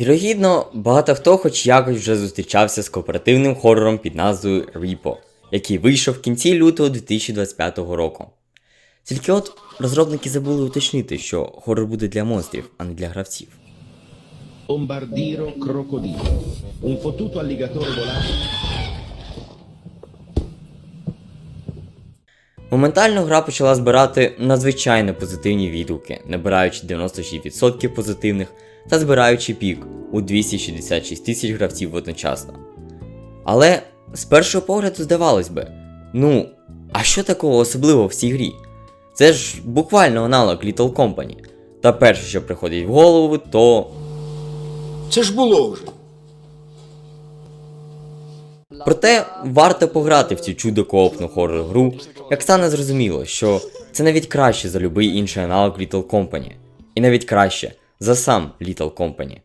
Вірогідно, багато хто хоч якось вже зустрічався з кооперативним хорором під назвою Repo, який вийшов в кінці лютого 2025 року. Тільки от розробники забули уточнити, що хорор буде для монстрів, а не для гравців. Bombardiro crocodilo. Un fottuto alligatore volante. Моментально гра почала збирати надзвичайно позитивні відгуки, набираючи 96% позитивних та збираючи пік у 266 тисяч гравців одночасно. Але з першого погляду здавалось би, ну, а що такого особливого в цій грі? Це ж буквально аналог Little Company. Та перше, що приходить в голову, то Це ж було вже. Проте варто пограти в цю чудо коопну хоррор гру, як стане зрозуміло, що це навіть краще за будь-який інший аналог Little Company. І навіть краще за сам Little Company.